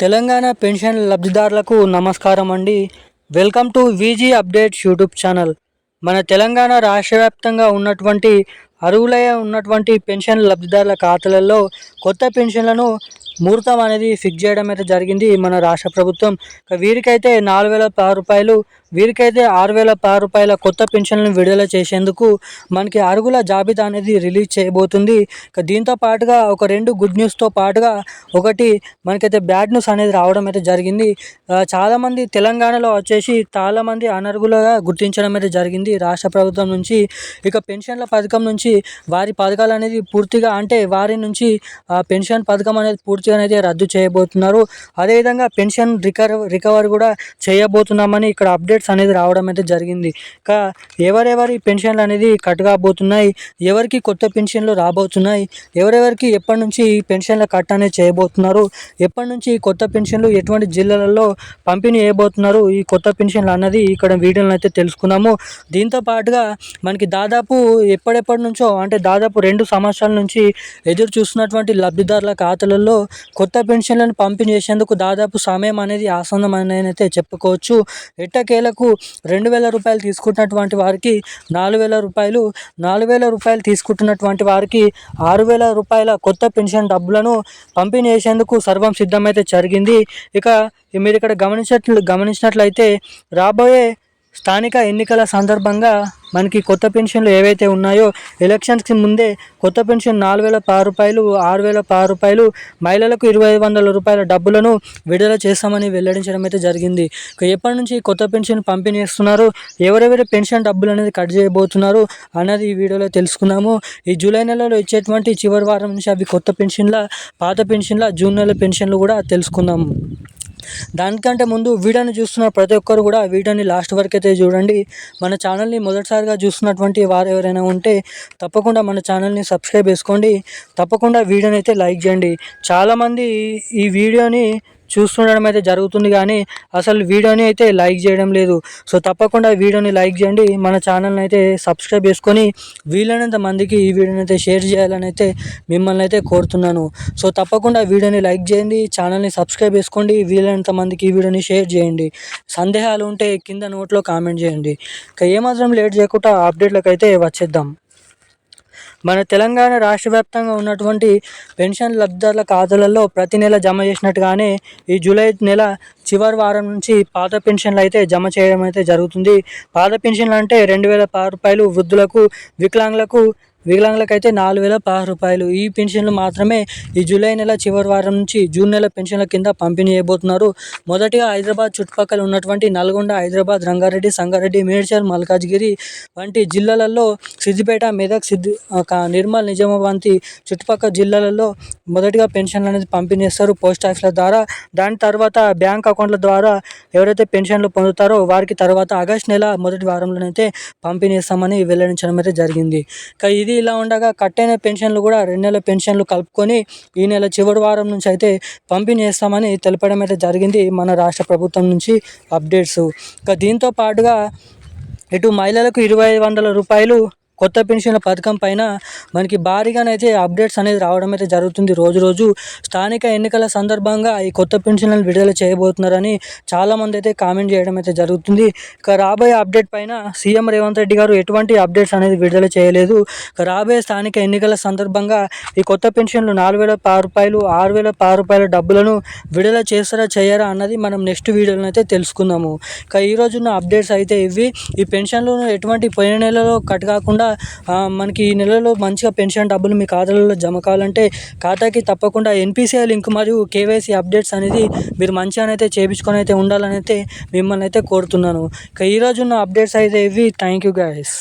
Telangana pension లబ్ధిదారులకు నమస్కారం అండి. Welcome to VG updates YouTube channel. మన తెలంగాణ రాష్ట్ర వ్యాప్తంగా ఉన్నటువంటి అర్హులై ఉన్నటువంటి పెన్షన్ లబ్ధిదారుల ఖాతాలలో కొత్త పెన్షన్లను ముహూర్తం అనేది ఫిక్స్ చేయడం అయితే జరిగింది మన రాష్ట్ర ప్రభుత్వం. వీరికైతే నాలుగు వేల పది రూపాయలు వీరికైతే ఆరు వేల పది రూపాయల కొత్త పెన్షన్లను విడుదల చేసేందుకు మనకి అరుగుల జాబితా అనేది రిలీజ్ చేయబోతుంది. దీంతో పాటుగా ఒక రెండు గుడ్ న్యూస్తో పాటుగా ఒకటి మనకైతే బ్యాడ్ న్యూస్ అనేది రావడం అయితే జరిగింది. చాలామంది తెలంగాణలో వచ్చేసి చాలామంది అనర్హులుగా గుర్తించడం అయితే జరిగింది రాష్ట్ర ప్రభుత్వం నుంచి. ఇక పెన్షన్ల పథకం నుంచి వారి పథకాలు అనేది పూర్తిగా అంటే వారి నుంచి పెన్షన్ పథకం అనేది పూర్తిగా అనేది రద్దు చేయబోతున్నారు. అదేవిధంగా పెన్షన్ రికవర్ రికవర్ కూడా చేయబోతున్నామని ఇక్కడ అప్డేట్ అప్డేట్స్ అనేది రావడం అయితే జరిగింది. ఇక ఎవరెవరి పెన్షన్లు అనేది కట్ కాబోతున్నాయి ఎవరికి కొత్త పెన్షన్లు రాబోతున్నాయి ఎవరెవరికి ఎప్పటి నుంచి ఈ పెన్షన్ల కట్ అనేది చేయబోతున్నారు ఎప్పటి నుంచి ఈ కొత్త పెన్షన్లు ఎటువంటి జిల్లాలలో పంపిణీ చేయబోతున్నారు ఈ కొత్త పెన్షన్లు అన్నది ఇక్కడ వీడియోలో అయితే తెలుసుకున్నాము దీంతో పాటుగా మనకి దాదాపు ఎప్పటిప్పటి నుంచో అంటే దాదాపు రెండు సంవత్సరాల నుంచి ఎదురు చూస్తున్నటువంటి లబ్ధిదారుల ఖాతాలలో కొత్త పెన్షన్లను పంపిణీ చేసేందుకు దాదాపు సమయం అనేది ఆసన్నం అనేది అయితే చెప్పుకోవచ్చు. ఎట్టకేలకు రెండు వేల రూపాయలు తీసుకుంటున్నటువంటి వారికి నాలుగు వేల రూపాయలు నాలుగు వేల రూపాయలు తీసుకుంటున్నటువంటి వారికి ఆరు వేల రూపాయల కొత్త పెన్షన్ డబ్బులను పంపిణీ చేసేందుకు సర్వం సిద్ధమైతే జరిగింది. ఇక మీరు ఇక్కడ గమనించినట్లు గమనించినట్లయితే రాబోయే స్థానిక ఎన్నికల సందర్భంగా మనకి కొత్త పెన్షన్లు ఏవైతే ఉన్నాయో ఎలక్షన్స్కి ముందే కొత్త పెన్షన్ నాలుగు వేల పది రూపాయలు ఆరు వేల పది రూపాయలు మహిళలకు ఇరవై ఐదు వందల రూపాయల డబ్బులను విడుదల చేస్తామని వెల్లడించడం అయితే జరిగింది. ఎప్పటి నుంచి కొత్త పెన్షన్ పంపిణీ చేస్తున్నారు ఎవరెవరి పెన్షన్ డబ్బులు అనేది కట్ చేయబోతున్నారు అన్నది ఈ వీడియోలో తెలుసుకున్నాము ఈ జూలై నెలలో ఇచ్చేటువంటి చివరి వారం నుంచి అవి కొత్త పెన్షన్ల పాత పెన్షన్ల జూన్ నెల పెన్షన్లు కూడా తెలుసుకుందాము. దానికంటే ముందు వీడియోని చూస్తున్న ప్రతి ఒక్కరు కూడా వీడియోని లాస్ట్ వరకు అయితే చూడండి. మన ఛానల్ని మొదటిసారిగా చూస్తున్నటువంటి వారు ఎవరైనా ఉంటే తప్పకుండా మన ఛానల్ని సబ్స్క్రైబ్ చేసుకోండి. తప్పకుండా వీడియోని అయితే లైక్ చేయండి. చాలామంది ఈ వీడియోని చూస్తుండడం అయితే జరుగుతుంది కానీ అసలు వీడియోని అయితే లైక్ చేయడం లేదు. సో తప్పకుండా వీడియోని లైక్ చేయండి. మన ఛానల్ని అయితే సబ్స్క్రైబ్ చేసుకొని వీలైనంత మందికి ఈ వీడియోని అయితే షేర్ చేయాలని అయితే మిమ్మల్ని అయితే కోరుతున్నాను. సో తప్పకుండా వీడియోని లైక్ చేయండి. ఛానల్ని సబ్స్క్రైబ్ చేసుకోండి. వీలైనంత మందికి ఈ వీడియోని షేర్ చేయండి. సందేహాలు ఉంటే కింద నోట్లో కామెంట్ చేయండి. ఇక ఏమాత్రం లేట్ చేయకుండా అప్డేట్లకు అయితే వచ్చేద్దాం. మన తెలంగాణ రాష్ట్ర వ్యాప్తంగా ఉన్నటువంటి పెన్షన్ లబ్ధిదారుల ఖాతాలలో ప్రతి నెల జమ చేసినట్టుగానే ఈ జూలై నెల చివరి వారం నుంచి పాత పెన్షన్లు అయితే జమ చేయడం అయితే జరుగుతుంది. పాత పెన్షన్లు అంటే రెండు వేల రూపాయలు వృద్ధులకు వికలాంగులకు వికలాంగులకు అయితే నాలుగు వేల పదహారు రూపాయలు. ఈ పెన్షన్లు మాత్రమే ఈ జూలై నెల చివరి వారం నుంచి జూన్ నెల పెన్షన్ల కింద పంపిణీ చేయబోతున్నారు. మొదటిగా హైదరాబాద్ చుట్టుపక్కల ఉన్నటువంటి నల్గొండ హైదరాబాద్ రంగారెడ్డి సంగారెడ్డి మేడ్చల్ మల్కాజ్గిరి వంటి జిల్లాలలో సిద్దిపేట మెదక్ సిద్ది ఒక నిర్మల్ నిజామాబాద్ వంటి చుట్టుపక్కల జిల్లాలలో మొదటిగా పెన్షన్లు అనేది పంపిణీ చేస్తారు పోస్ట్ ఆఫీస్ల ద్వారా. దాని తర్వాత బ్యాంక్ అకౌంట్ల ద్వారా ఎవరైతే పెన్షన్లు పొందుతారో వారికి తర్వాత ఆగస్ట్ నెల మొదటి వారంలోనైతే పంపిణీ చేస్తామని వెల్లడించడం అయితే జరిగింది. ఇది ఇది ఇలా ఉండగా కట్టైన పెన్షన్లు కూడా రెండు నెలల పెన్షన్లు కలుపుకొని ఈ నెల చివరి వారం నుంచి అయితే పంపిణీ చేస్తామని తెలపడం అయితే జరిగింది మన రాష్ట్ర ప్రభుత్వం నుంచి అప్డేట్స్. ఇక దీంతో పాటుగా ఇటు మహిళలకు ఇరవై ఐదు వందల రూపాయలు కొత్త పెన్షన్ల పథకం పైన మనకి భారీగానైతే అప్డేట్స్ అనేది రావడం అయితే జరుగుతుంది. రోజు రోజు స్థానిక ఎన్నికల సందర్భంగా ఈ కొత్త పెన్షన్లను విడుదల చేయబోతున్నారని చాలామంది అయితే కామెంట్ చేయడం అయితే జరుగుతుంది. ఇక రాబోయే అప్డేట్ పైన సీఎం రేవంత్ రెడ్డి గారు ఎటువంటి అప్డేట్స్ అనేది విడుదల చేయలేదు. ఇక రాబోయే స్థానిక ఎన్నికల సందర్భంగా ఈ కొత్త పెన్షన్లు నాలుగు వేల పది రూపాయలు ఆరు వేల పది రూపాయల డబ్బులను విడుదల చేస్తారా చేయరా అన్నది మనం నెక్స్ట్ వీడియోలో అయితే తెలుసుకుందాము. ఇక ఈ రోజున్న అప్డేట్స్ అయితే ఇవి. ఈ పెన్షన్లు ఎటువంటి పోయిన నెలలో కట్ కాకుండా మనకి ఈ నెలలో మంచిగా పెన్షన్ డబ్బులు మీ ఖాతాలలో జమ కావాలంటే ఖాతాకి తప్పకుండా ఎన్పిసిఐ లింక్ మరియు కేవైసీ అప్డేట్స్ అనేది మీరు మంచిగా అయితే చేయించుకొని అయితే ఉండాలని అయితే మిమ్మల్ని అయితే కోరుతున్నాను. ఇక ఈ రోజున్న అప్డేట్స్ అయితే ఇవి. Thank you guys.